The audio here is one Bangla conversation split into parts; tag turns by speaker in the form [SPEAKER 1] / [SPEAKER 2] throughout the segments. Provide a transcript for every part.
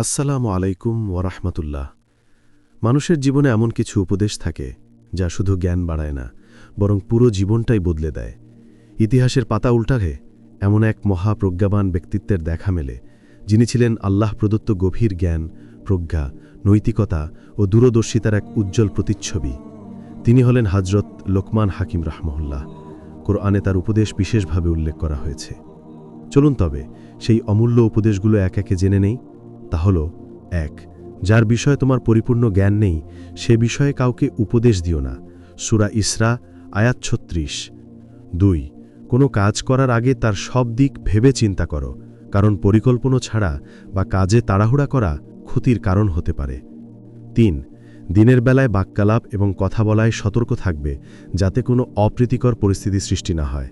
[SPEAKER 1] আসসালামু আলাইকুম ওরহমতুল্লাহ মানুষের জীবনে এমন কিছু উপদেশ থাকে, যা শুধু জ্ঞান বাড়ায় না, বরং পুরো জীবনটাই বদলে দেয়। ইতিহাসের পাতা উল্টাঘে এমন এক মহাপ্রজ্ঞাবান ব্যক্তিত্বের দেখা মেলে, যিনি ছিলেন আল্লাহ প্রদত্ত গভীর জ্ঞান, প্রজ্ঞা, নৈতিকতা ও দূরদর্শিতার এক উজ্জ্বল প্রতিচ্ছবি। তিনি হলেন হজরত লোকমান হাকিম রাহমহুল্লাহ। কোরআনে তার উপদেশ বিশেষভাবে উল্লেখ করা হয়েছে। চলুন তবে সেই অমূল্য উপদেশগুলো এক একে জেনে নেই। তা হল, এক, যার বিষয়ে তোমার পরিপূর্ণ জ্ঞান নেই, সে বিষয়ে কাউকে উপদেশ দিও না। সুরা ইসরা, আয়াত ছত্রিশ। দুই, কোনো কাজ করার আগে তার সব দিক ভেবে চিন্তা করো, কারণ পরিকল্পনা ছাড়া বা কাজে তাড়াহুড়া করা ক্ষতির কারণ হতে পারে। তিন, দিনের বেলায় বাক্যালাপ এবং কথা বলায় সতর্ক থাকবে, যাতে কোনো অপ্রীতিকর পরিস্থিতি সৃষ্টি না হয়।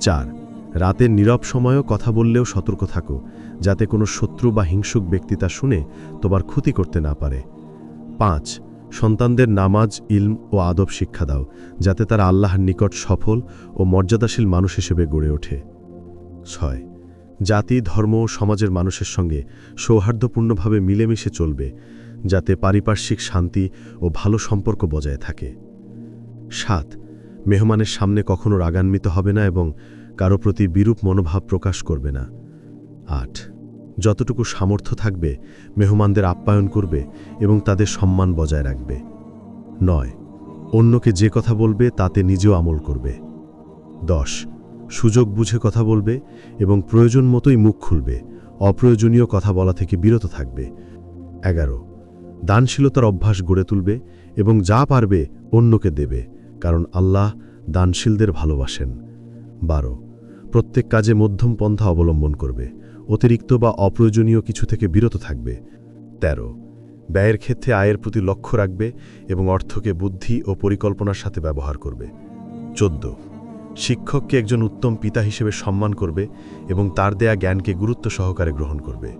[SPEAKER 1] চার রাতের নীরব সময়ও কথা বললেও সতর্ক থাকো, যাতে কোনো শত্রু বা হিংসুক ব্যক্তি তা শুনে তোমার ক্ষতি করতে না পারে। পাঁচ, সন্তানদের নামাজ, ইলম ও আদব শিক্ষা দাও, যাতে তারা আল্লাহর নিকট সফল ও মর্যাদাশীল মানুষ হিসেবে গড়ে ওঠে। ছয়, জাতি, ধর্ম ও সমাজের মানুষের সঙ্গে সৌহার্দ্যপূর্ণভাবে মিলেমিশে চলবে, যাতে পারিপার্শ্বিক শান্তি ও ভালো সম্পর্ক বজায় থাকে। সাত, মেহমানের সামনে কখনো রাগান্বিত হবে না এবং কারও প্রতি বিরূপ মনোভাব প্রকাশ করবে না। আট, যতটুকু সামর্থ্য থাকবে, মেহমানদের আপ্যায়ন করবে এবং তাদের সম্মান বজায় রাখবে। নয়, অন্যকে যে কথা বলবে, তাতে নিজেও আমল করবে। দশ, সুযোগ বুঝে কথা বলবে এবং প্রয়োজন মতোই মুখ খুলবে, অপ্রয়োজনীয় কথা বলা থেকে বিরত থাকবে। এগারো, দানশীলতার অভ্যাস গড়ে তুলবে এবং যা পারবে অন্যকে দেবে, কারণ আল্লাহ দানশীলদের ভালোবাসেন। বারো। প্রত্যেক কাজে মধ্যম পন্থা অবলম্বন করবে। অতিরিক্ত বা অপ্রয়োজনীয় কিছু থেকে বিরত থাকবে। ১৩ ব্যয়ের ক্ষেত্রে আয়ের প্রতি লক্ষ্য রাখবে এবং অর্থকে বুদ্ধি ও পরিকল্পনার সাথে ব্যবহার করবে। ১৪ শিক্ষককে একজন উত্তম পিতা হিসেবে সম্মান করবে এবং তার দেয়া জ্ঞানকে গুরুত্ব সহকারে গ্রহণ করবে।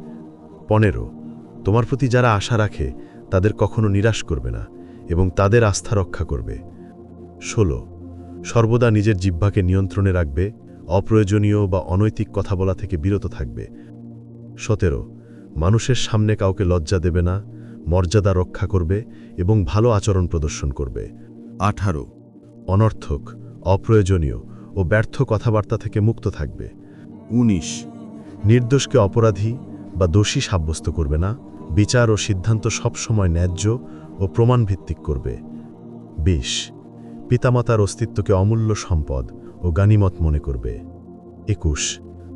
[SPEAKER 1] পনেরো। তোমার প্রতি যারা আশা রাখে, তাদের কখনো নিরাশ করবে না এবং তাদের আস্থা রক্ষা করবে। ষোলো। সর্বদা নিজের জিহ্বাকে নিয়ন্ত্রণে রাখবে, অপ্রয়োজনীয় বা অনৈতিক কথা বলা থেকে বিরত থাকবে। সতেরো, মানুষের সামনে কাউকে লজ্জা দেবে না, মর্যাদা রক্ষা করবে এবং ভালো আচরণ প্রদর্শন করবে।
[SPEAKER 2] আঠারো,
[SPEAKER 1] অনর্থক, অপ্রয়োজনীয় ও ব্যর্থ কথাবার্তা থেকে মুক্ত থাকবে।
[SPEAKER 2] উনিশ,
[SPEAKER 1] নির্দোষকে অপরাধী বা দোষী সাব্যস্ত করবে না, বিচার ও সিদ্ধান্ত সবসময় ন্যায্য ও প্রমাণভিত্তিক করবে। বিশ পিতামাতার অস্তিত্বকে অমূল্য সম্পদ ও গানিমত মনে করবে। একুশ,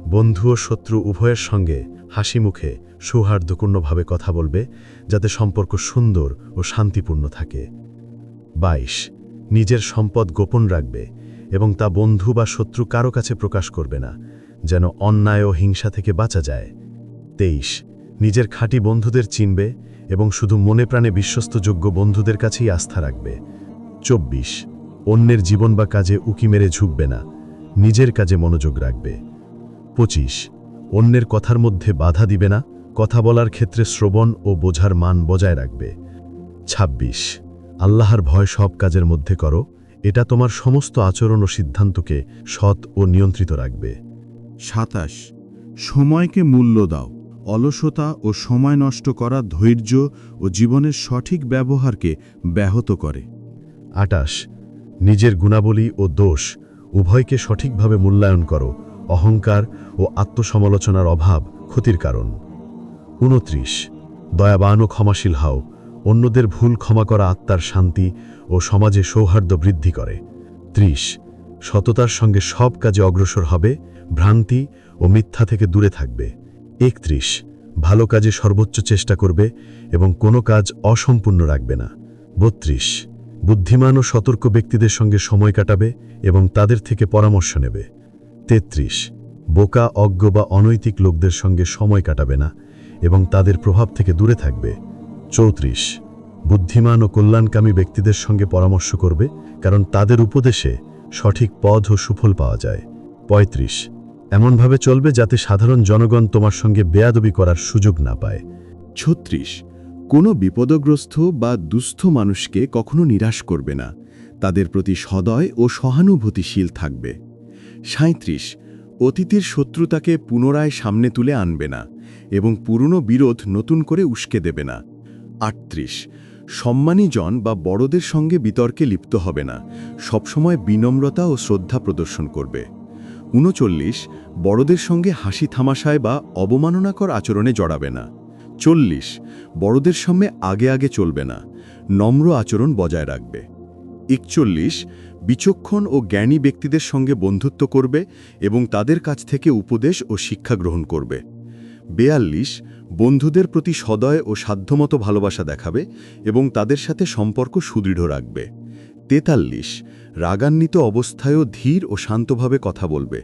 [SPEAKER 1] বন্ধু ও শত্রু উভয়ের সঙ্গে হাসি মুখে সৌহার্দ্যপূর্ণভাবে কথা বলবে, যাতে সম্পর্ক সুন্দর ও শান্তিপূর্ণ থাকে। বাইশ, নিজের সম্পদ গোপন রাখবে এবং তা বন্ধু বা শত্রু কারও কাছে প্রকাশ করবে না, যেন অন্যায় ও হিংসা থেকে বাঁচা যায়। তেইশ, নিজের খাঁটি বন্ধুদের চিনবে এবং শুধু মনে প্রাণে বিশ্বস্তযোগ্য বন্ধুদের কাছেই আস্থা রাখবে। চব্বিশ অন্যের জীবন বা কাজে উকি মেরে ঝুঁকবে না নিজের কাজে মনোযোগ রাখবে। পঁচিশ অন্যের কথার মধ্যে বাধা দিবে না কথা বলার ক্ষেত্রে শ্রবণ ও বোঝার মান বজায় রাখবে। ২৬ আল্লাহর ভয় সব কাজের মধ্যে করো এটা তোমার সমস্ত আচরণ ও সিদ্ধান্তকে সৎ ও নিয়ন্ত্রিত রাখবে।
[SPEAKER 2] সাতাশ সময়কে মূল্য দাও অলসতা ও সময় নষ্ট করা ধৈর্য ও জীবনের সঠিক ব্যবহারকে ব্যাহত করে।
[SPEAKER 1] আটাশ নিজের গুণাবলী ও দোষ উভয়কে সঠিকভাবে মূল্যায়ন করো, অহংকার ও আত্মসমালোচনার অভাব ক্ষতির কারণ। উনত্রিশ, দয়াবান ও ক্ষমাশীল হাও, অন্যদের ভুল ক্ষমা করা আত্মার শান্তি ও সমাজে সৌহার্দ্য বৃদ্ধি করে। ত্রিশ, সততার সঙ্গে সব কাজে অগ্রসর হবে, ভ্রান্তি ও মিথ্যা থেকে দূরে থাকবে। একত্রিশ, ভালো কাজে সর্বোচ্চ চেষ্টা করবে এবং কোনো কাজ অসম্পূর্ণ রাখবে না। বত্রিশ বুদ্ধিমান ও সতর্ক ব্যক্তিদের সঙ্গে সময় কাটাবে এবং তাদের থেকে পরামর্শ নেবে। তেত্রিশ, বোকা, অজ্ঞ বা অনৈতিক লোকদের সঙ্গে সময় কাটাবে না এবং তাদের প্রভাব থেকে দূরে থাকবে। চৌত্রিশ, বুদ্ধিমান ও কল্যাণকামী ব্যক্তিদের সঙ্গে পরামর্শ করবে কারণ তাদের উপদেশে সঠিক পথ ও সুফল পাওয়া যায়। ৩৫ এমনভাবে চলবে যাতে সাধারণ জনগণ তোমার সঙ্গে বেয়াদবি করার সুযোগ না পায়।
[SPEAKER 2] ছত্রিশ কোনো বিপদগ্রস্ত বা দুস্থ মানুষকে কখনো নিরাশ করবে না। তাদের প্রতি সদয় ও সহানুভূতিশীল থাকবে। সাঁত্রিশ অতীতের শত্রুতাকে পুনরায় সামনে তুলে আনবে না
[SPEAKER 1] এবং পুরনো বিরোধ নতুন করে উস্কে দেবে না। আটত্রিশ, সম্মানী জন বা বড়দের সঙ্গে বিতর্কে লিপ্ত হবে না, সবসময় বিনম্রতা ও শ্রদ্ধা প্রদর্শন করবে। উনচল্লিশ, বড়দের সঙ্গে হাসি থামাশায় বা অবমাননাকর আচরণে জড়াবে না। চল্লিশ, বড়দের সামনে আগে আগে চলবে না, নম্র আচরণ বজায় রাখবে। একচল্লিশ, বিচক্ষণ ও জ্ঞানী ব্যক্তিদের সঙ্গে বন্ধুত্ব করবে এবং তাদের কাছ থেকে উপদেশ ও শিক্ষা গ্রহণ করবে। বেয়াল্লিশ, বন্ধুদের প্রতি সদয় ও সাধ্যমতো ভালোবাসা দেখাবে এবং তাদের সাথে সম্পর্ক সুদৃঢ় রাখবে। তেতাল্লিশ, রাগান্বিত অবস্থায়ও ধীর ও শান্তভাবে কথা বলবে,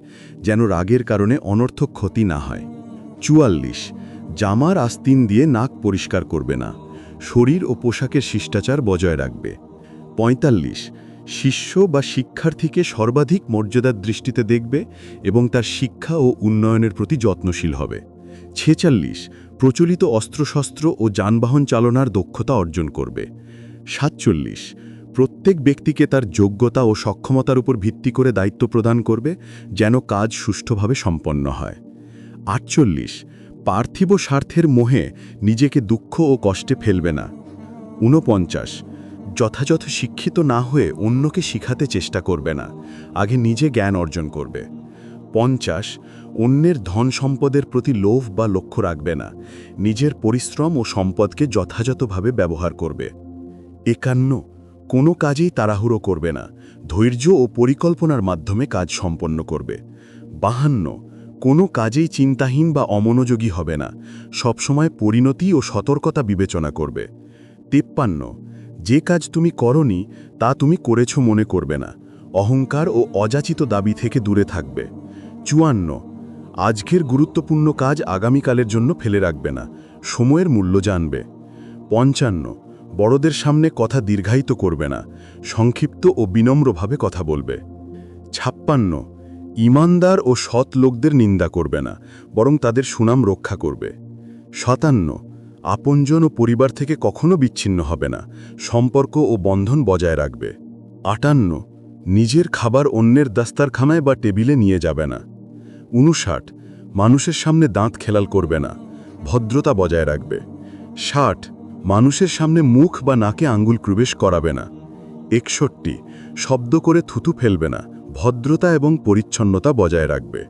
[SPEAKER 1] যেন রাগের কারণে অনর্থক ক্ষতি না হয়। চুয়াল্লিশ জামার আস্তিন দিয়ে নাক পরিষ্কার করবে না। শরীর ও পোশাকের শিষ্টাচার বজায় রাখবে। পঁয়তাল্লিশ। শিষ্য বা শিক্ষার্থীকে সর্বাধিক মর্যাদার দৃষ্টিতে দেখবে এবং তার শিক্ষা ও উন্নয়নের প্রতি যত্নশীল হবে। ছেচাল্লিশ। প্রচলিত অস্ত্রশস্ত্র ও যানবাহন চালনার দক্ষতা অর্জন করবে। সাতচল্লিশ। প্রত্যেক ব্যক্তিকে তার যোগ্যতা ও সক্ষমতার উপর ভিত্তি করে দায়িত্ব প্রদান করবে, যেন কাজ সুষ্ঠুভাবে সম্পন্ন হয়। আটচল্লিশ। পার্থিব স্বার্থের মোহে নিজেকে দুঃখ ও কষ্টে ফেলবে না। ঊনপঞ্চাশ। যথাযথ শিক্ষিত না হয়ে অন্যকে শিখাতে চেষ্টা করবে না, আগে নিজে জ্ঞান অর্জন করবে। পঞ্চাশ। অন্যের ধন সম্পদের প্রতি লোভ বা লক্ষ্য রাখবে না, নিজের পরিশ্রম ও সম্পদকে যথাযথভাবে ব্যবহার করবে। একান্ন। কোনো কাজেই তাড়াহুড়ো করবে না, ধৈর্য ও পরিকল্পনার মাধ্যমে কাজ সম্পন্ন করবে। বাহান্ন। কোনো কাজেই চিন্তাহীন বা অমনোযোগী হবে না। সবসময় পরিণতি ও সতর্কতা বিবেচনা করবে। তিপ্পান্ন, যে কাজ তুমি করনি, তা তুমি করেছ মনে করবে না। অহংকার ও অযাচিত দাবি থেকে দূরে থাকবে। চুয়ান্ন, আজকের গুরুত্বপূর্ণ কাজ আগামীকালের জন্য ফেলে রাখবে না। সময়ের মূল্য জানবে। পঞ্চান্ন, বড়দের সামনে কথা দীর্ঘায়িত করবে না। সংক্ষিপ্ত ও বিনম্রভাবে কথা বলবে। ছাপ্পান্ন ইমানদার ও সৎ লোকদের নিন্দা করবে না, বরং তাদের সুনাম রক্ষা করবে। সাতান্ন, আপনজন ও পরিবার থেকে কখনো বিচ্ছিন্ন হবে না, সম্পর্ক ও বন্ধন বজায় রাখবে। আটান্ন, নিজের খাবার অন্যের দাস্তারখানায় বা টেবিলে নিয়ে যাবে না। উনষাট মানুষের সামনে দাঁত খেলাল করবে না, ভদ্রতা বজায় রাখবে। ষাট, মানুষের সামনে মুখ বা নাকে আঙ্গুল প্রবেশ করাবে না। একষট্টি, শব্দ করে থুতু ফেলবে না ভদ্রতা এবং পরিচ্ছন্নতা বজায় রাখবে।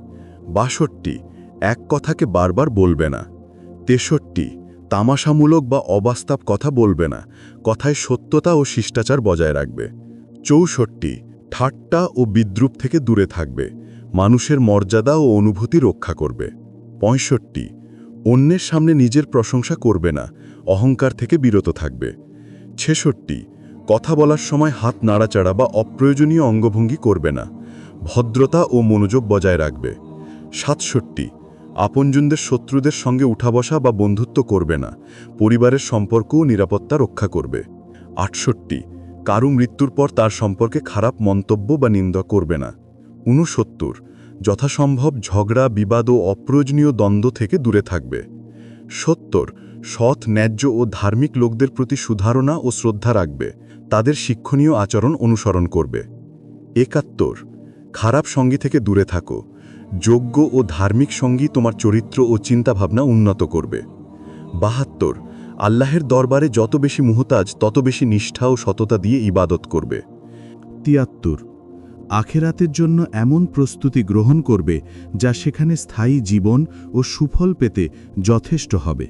[SPEAKER 1] বাষট্টি, এক কথাকে বারবার বলবে না। তেষট্টি, তামাশামূলক বা অবাস্তব কথা বলবে না। কথায় সত্যতা ও শিষ্টাচার বজায় রাখবে। চৌষট্টি, ঠাট্টা ও বিদ্রুপ থেকে দূরে থাকবে। মানুষের মর্যাদা ও অনুভূতি রক্ষা করবে। পঁয়ষট্টি, অন্যের সামনে নিজের প্রশংসা করবে না। অহংকার থেকে বিরত থাকবে। ছেষট্টি কথা বলার সময় হাত নাড়াচাড়া বা অপ্রয়োজনীয় অঙ্গভঙ্গি করবে না। ভদ্রতা ও মনোযোগ বজায় রাখবে। সাতষট্টি। আপনজনদের শত্রুদের সঙ্গে উঠা বসা বা বন্ধুত্ব করবে না। পরিবারের সম্পর্ক ও নিরাপত্তা রক্ষা করবে। আটষট্টি। কারু মৃত্যুর পর তার সম্পর্কে খারাপ মন্তব্য বা নিন্দা করবে না। ঊনসত্তর। যথাসম্ভব ঝগড়া, বিবাদ ও অপ্রয়োজনীয় দ্বন্দ্ব থেকে দূরে থাকবে। সত্তর। সৎ, ন্যায্য ও ধার্মিক লোকদের প্রতি সুধারণা ও শ্রদ্ধা রাখবে। তাদের শিক্ষণীয় আচরণ অনুসরণ করবে। একাত্তর, খারাপ সঙ্গী থেকে দূরে থাকো। যোগ্য ও ধার্মিক সঙ্গী তোমার চরিত্র ও চিন্তাভাবনা উন্নত করবে। বাহাত্তর, আল্লাহের দরবারে যত বেশি মুহতাজ, তত বেশি নিষ্ঠা ও সততা দিয়ে ইবাদত করবে।
[SPEAKER 2] তিয়াত্তর, আখেরাতের জন্য এমন প্রস্তুতি গ্রহণ করবে যা সেখানে স্থায়ী জীবন ও সুফল পেতে যথেষ্ট হবে।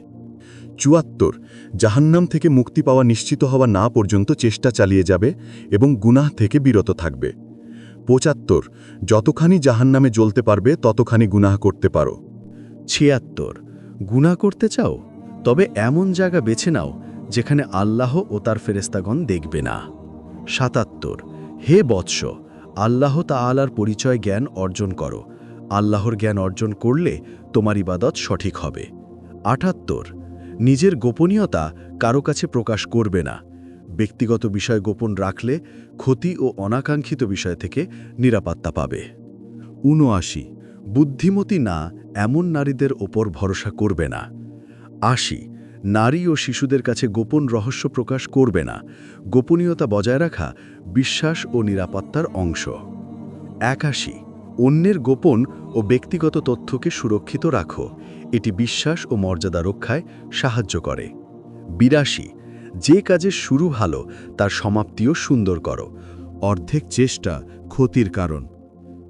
[SPEAKER 1] চুয়াত্তর। জাহান্নাম থেকে মুক্তি পাওয়া নিশ্চিত হওয়া না পর্যন্ত চেষ্টা চালিয়ে যাবে এবং গুনাহ থেকে বিরত থাকবে। পঁচাত্তর। যতখানি জাহান্নামে জ্বলতে পারবে, ততখানি গুনাহ করতে পারো।
[SPEAKER 3] ছিয়াত্তর। গুণা করতে চাও? তবে এমন জায়গা বেছে নাও, যেখানে আল্লাহ ও তার ফেরেস্তাগণ দেখবে না। সাতাত্তর। হে বৎস! আল্লাহ তাআলার পরিচয় জ্ঞান অর্জন করো। আল্লাহর জ্ঞান অর্জন করলে তোমার ইবাদত সঠিক হবে। আটাত্তর। নিজের গোপনীয়তা কারও কাছে প্রকাশ করবে না। ব্যক্তিগত বিষয় গোপন রাখলে ক্ষতি ও অনাকাঙ্ক্ষিত বিষয় থেকে নিরাপত্তা পাবে। উনআশি। বুদ্ধিমতী না এমন নারীদের ওপর ভরসা করবে না। আশি। নারী ও শিশুদের কাছে গোপন রহস্য প্রকাশ করবে না। গোপনীয়তা বজায় রাখা বিশ্বাস ও নিরাপত্তার অংশ। একাশি। অন্যের গোপন ও ব্যক্তিগত তথ্যকে সুরক্ষিত রাখো।
[SPEAKER 1] এটি বিশ্বাস ও মর্যাদা রক্ষায় সাহায্য করে। বিরাশি, যে কাজের শুরু ভালো, তার সমাপ্তিও সুন্দর করো।
[SPEAKER 2] অর্ধেক চেষ্টা ক্ষতির কারণ।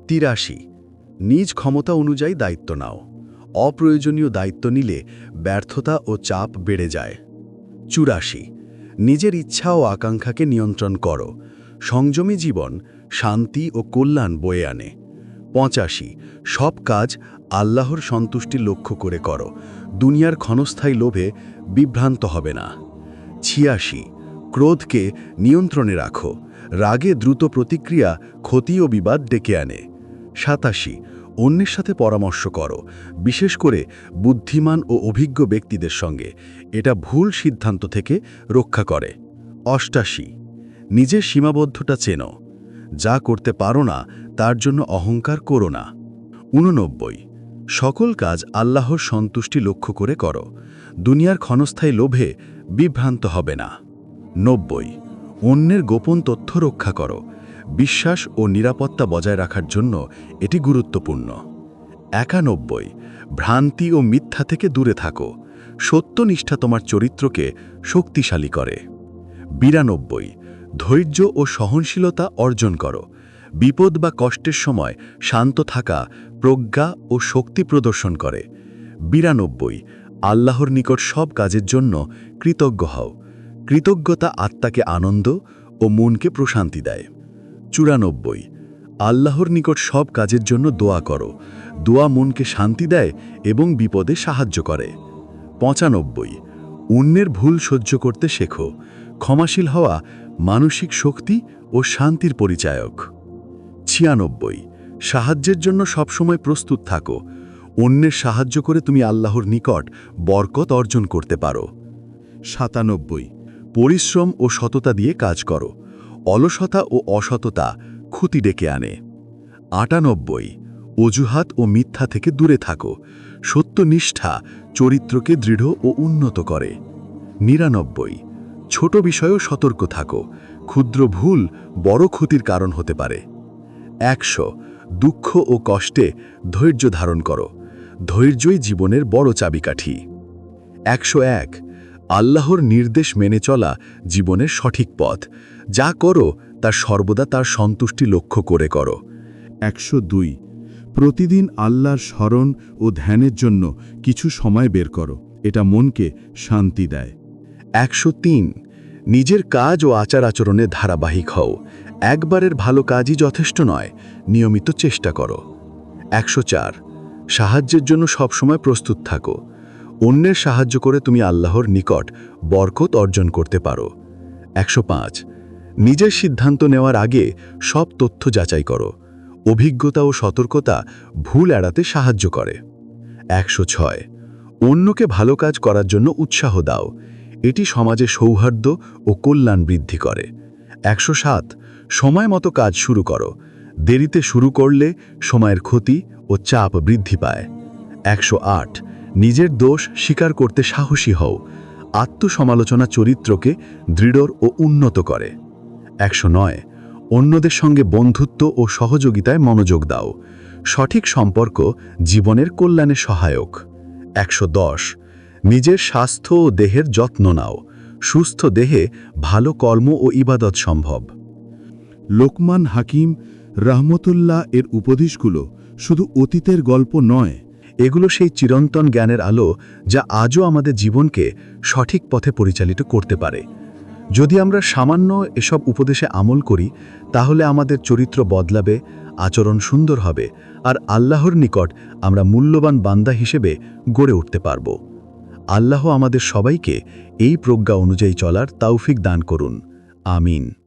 [SPEAKER 1] তিরাশি, নিজ ক্ষমতা অনুযায়ী দায়িত্ব নাও। অপ্রয়োজনীয় দায়িত্ব নিলে ব্যর্থতা ও চাপ বেড়ে যায়। চুরাশি, নিজের ইচ্ছা ও আকাঙ্ক্ষাকে নিয়ন্ত্রণ করো। সংযমী জীবন শান্তি ও কল্যাণ বয়ে আনে। পঁচাশি। সব কাজ আল্লাহর সন্তুষ্টি লক্ষ্য করে করো। দুনিয়ার ক্ষণস্থায়ী লোভে বিভ্রান্ত হবে না। ছিয়াশি। ক্রোধকে নিয়ন্ত্রণে রাখো। রাগে দ্রুত প্রতিক্রিয়া, ক্ষতি ও বিবাদ ডেকে আনে। সাতাশি। অন্যের সাথে পরামর্শ করো। বিশেষ করে বুদ্ধিমান ও অভিজ্ঞ ব্যক্তিদের সঙ্গে। এটা ভুল সিদ্ধান্ত থেকে রক্ষা করে। অষ্টাশি। নিজের সীমাবদ্ধতা চেনো। যা করতে পারো না, তার জন্য অহংকার করো না। উননব্বই। সকল কাজ আল্লাহর সন্তুষ্টি লক্ষ্য করে করো। দুনিয়ার ক্ষণস্থায়ী লোভে বিভ্রান্ত হবে না। নব্বই। অন্যের গোপন তথ্য রক্ষা করো। বিশ্বাস ও নিরাপত্তা বজায় রাখার জন্য এটি গুরুত্বপূর্ণ। একানব্বই। ভ্রান্তি ও মিথ্যা থেকে দূরে থাকো। সত্যনিষ্ঠা তোমার চরিত্রকে শক্তিশালী করে। বিরানব্বই। ধৈর্য ও সহনশীলতা অর্জন করো। বিপদ বা কষ্টের সময় শান্ত থাকা, প্রজ্ঞা ও শক্তি প্রদর্শন করে। বিরানব্বই, আল্লাহর নিকট সব কাজের জন্য কৃতজ্ঞ হও। কৃতজ্ঞতা আত্মাকে আনন্দ ও মনকে প্রশান্তি দেয়। চুরানব্বই, আল্লাহর নিকট সব কাজের জন্য দোয়া করো। দোয়া মনকে শান্তি দেয় এবং বিপদে সাহায্য করে। পঁচানব্বই, অন্যের ভুল সহ্য করতে শেখো। ক্ষমাশীল হওয়া মানসিক শক্তি ও শান্তির পরিচায়ক। ছিয়ানব্বই। সাহায্যের জন্য সবসময় প্রস্তুত থাকো। অন্যের সাহায্য করে তুমি আল্লাহর নিকট বরকত অর্জন করতে পারো।
[SPEAKER 2] সাতানব্বই।
[SPEAKER 1] পরিশ্রম ও সততা দিয়ে কাজ করো। অলসতা ও অসততা ক্ষতি ডেকে আনে। আটানব্বই। অজুহাত ও মিথ্যা থেকে দূরে থাকো। সত্যনিষ্ঠা চরিত্রকে দৃঢ় ও উন্নত করে। নিরানব্বই। ছোট বিষয়েও সতর্ক থাকো। ক্ষুদ্র ভুল বড় ক্ষতির কারণ হতে পারে। একশো, দুঃখ ও কষ্টে ধৈর্য ধারণ করো। ধৈর্যই জীবনের বড় চাবিকাঠি। একশো এক, আল্লাহর নির্দেশ মেনে চলা জীবনের সঠিক পথ। যা করো, তা সর্বদা তার সন্তুষ্টি লক্ষ্য করে করো।
[SPEAKER 2] একশো দুই, প্রতিদিন আল্লাহর স্মরণ ও ধ্যানের জন্য কিছু সময় বের করো। এটা মনকে শান্তি দেয়।
[SPEAKER 1] একশো তিন। নিজের কাজ ও আচার আচরণে ধারাবাহিক হও। একবারের ভালো কাজই যথেষ্ট নয়, নিয়মিত চেষ্টা করো। একশো চার। সাহায্যের জন্য সবসময় প্রস্তুত থাকো। অন্যের সাহায্য করে তুমি আল্লাহর নিকট বরকত অর্জন করতে পারো। একশো পাঁচ। নিজের সিদ্ধান্ত নেওয়ার আগে সব তথ্য যাচাই করো। অভিজ্ঞতা ও সতর্কতা ভুল এড়াতে সাহায্য করে। একশো ছয়। অন্যকে ভালো কাজ করার জন্য উৎসাহ দাও। এটি সমাজে সৌহার্দ্য ও কল্যাণ বৃদ্ধি করে। একশো সাত, সময় মতো কাজ শুরু করো। দেরিতে শুরু করলে সময়ের ক্ষতি ও চাপ বৃদ্ধি পায়। একশো আট, নিজের দোষ স্বীকার করতে সাহসী হও। আত্মসমালোচনা চরিত্রকে দৃঢ় ও উন্নত করে। একশো নয়, অন্যদের সঙ্গে বন্ধুত্ব ও সহযোগিতায় মনোযোগ দাও। সঠিক সম্পর্ক জীবনের কল্যাণে সহায়ক। একশো দশ নিজের স্বাস্থ্য ও দেহের যত্ন নাও। সুস্থ দেহে ভালো কর্ম ও ইবাদত সম্ভব।
[SPEAKER 2] লোকমান হাকিম রহমতুল্লাহ এর উপদেশগুলো শুধু অতীতের গল্প নয়,
[SPEAKER 1] এগুলো সেই চিরন্তন জ্ঞানের আলো যা আজও আমাদের জীবনকে সঠিক পথে পরিচালিত করতে পারে। যদি আমরা সামান্য এসব উপদেশে আমল করি, তাহলে আমাদের চরিত্র বদলাবে, আচরণ সুন্দর হবে, আর আল্লাহর নিকট আমরা মূল্যবান বান্দা হিসেবে গড়ে উঠতে পারব। আল্লাহ আমাদের সবাইকে এই প্রজ্ঞা অনুযায়ী চলার তাওফিক দান করুন। আমিন।